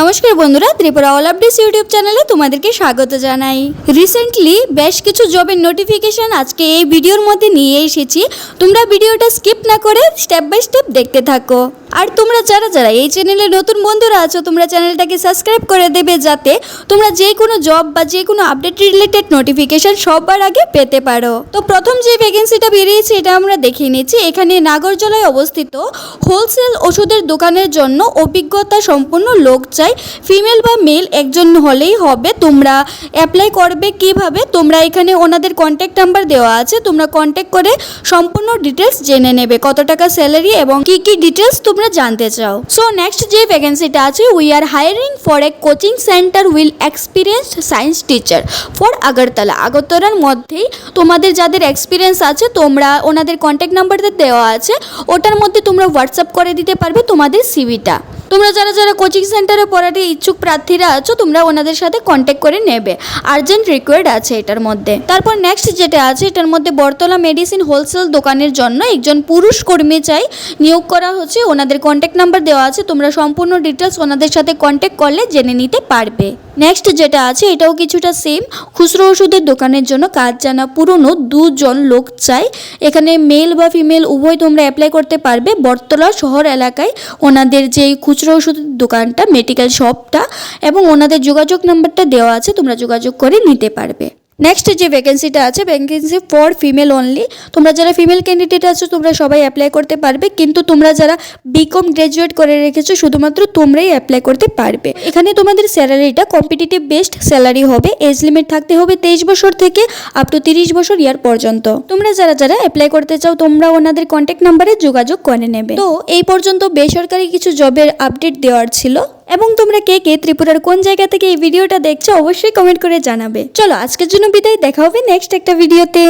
নমস্কার বন্ধুরা, Tripura all updates YouTube চ্যানেলে তোমাদেরকে স্বাগত জানাই। রিসেন্টলি বেশ কিছু জবের নোটিফিকেশান আজকে এই ভিডিওর মধ্যে নিয়ে এসেছি। তোমরা ভিডিওটা স্কিপ না করে স্টেপ বাই স্টেপ দেখতে থাকো। আর তোমরা যারা যারা এই চ্যানেলে নতুন বন্ধুরা আছো, তোমরা চ্যানেলটাকে সাবস্ক্রাইব করে দেবে যাতে তোমরা যে কোনো জব বা যে কোনো আপডেট রিলেটেড নোটিফিকেশন সবার আগে পেতে পারো। তো প্রথম যে ভ্যাকেন্সিটা বেরিয়েছে, এটা আমরা দেখে নিচ্ছি। এখানে নাগরজলায় অবস্থিত হোলসেল ওষুধের দোকানের জন্য অভিজ্ঞতা সম্পন্ন লোক চাই। ফিমেল বা মেল একজন হলেই হবে। তোমরা অ্যাপ্লাই করবে কীভাবে? তোমরা এখানে ওনাদের কন্ট্যাক্ট নাম্বার দেওয়া আছে। তোমরা কন্ট্যাক্ট করে সম্পূর্ণ ডিটেলস জেনে নেবে। কত টাকা স্যালারি এবং কি কি ডিটেলস তোমরা জানতে চাও। সো নেক্সট যে ভ্যাকেন্সিটা আছে we are hiring for a coaching centre with experience science teacher for Agartala আগরতলার মধ্যেই তোমাদের যাদের এক্সপিরিয়েন্স আছে, তোমরা ওনাদের কন্ট্যাক্ট নাম্বারটা দেওয়া আছে। ওটার মধ্যে তোমরা হোয়াটসঅ্যাপ করে দিতে পারবে তোমাদের সিভিটা তোমরা যারা যারা কোচিং সেন্টারে পড়াতে ইচ্ছুক প্রার্থীরা আছো, তোমরা ওনাদের সাথে কন্ট্যাক্ট করে নেবে। আর্জেন্ট রিকোয়ার্ড আছে এটার মধ্যে। তারপর নেক্সট যেটা আছে, এটার মধ্যে বর্তলা মেডিসিন হোলসেল দোকানের জন্য একজন পুরুষ কর্মী চাই নিয়োগ করা হচ্ছে। ওনাদের কন্ট্যাক্ট নাম্বার দেওয়া আছে। তোমরা সম্পূর্ণ ডিটেলস ওনাদের সাথে কন্ট্যাক্ট করলে জেনে নিতে পারবে। নেক্সট যেটা আছে, এটাও কিছুটা সেম খুচরো ওষুধের দোকানের জন্য কাজ জানা পুরনো দুজন লোক চাই। এখানে মেল বা ফিমেল উভয় তোমরা অ্যাপ্লাই করতে পারবে। বটতলা শহর এলাকায় ওনাদের যে খুচরো ওষুধের দোকানটা মেডিকেল শপটা এবং ওনাদের যোগাযোগ নাম্বারটা দেওয়া আছে, তোমরা যোগাযোগ করে নিতে পারবে। নেক্সট যে ভ্যাকেন্সিটা আছে ভ্যাকেন্সি ফর ফিমেল অনলি তোমরা যারা ফিমেল ক্যান্ডিডেট আছো, তোমরা সবাই অ্যাপ্লাই করতে পারবে, কিন্তু তোমরা যারা বিকম গ্র্যাজুয়েট করে রেখেছো, শুধুমাত্র তোমরাই অ্যাপ্লাই করতে পারবে। এখানে তোমাদের স্যালারিটা কম্পিটিটিভ বেস্ট স্যালারি হবে এজ লিমিট থাকতে হবে তেইশ বছর থেকে আপ টু তিরিশ বছর ইয়ার পর্যন্ত। তোমরা যারা যারা অ্যাপ্লাই করতে চাও, তোমরা ওনাদের কন্ট্যাক্ট নাম্বারে যোগাযোগ করে নেবে। তো এই পর্যন্ত বেসরকারি কিছু জবের আপডেট দেওয়ার ছিল। এবং তোমরা কে কে ত্রিপুরার কোন জায়গা থেকে এই ভিডিওটা দেখছ অবশ্যই কমেন্ট করে জানাবে। চলো আজকের জন্য বিদায়, দেখা হবে নেক্সট একটা ভিডিওতে।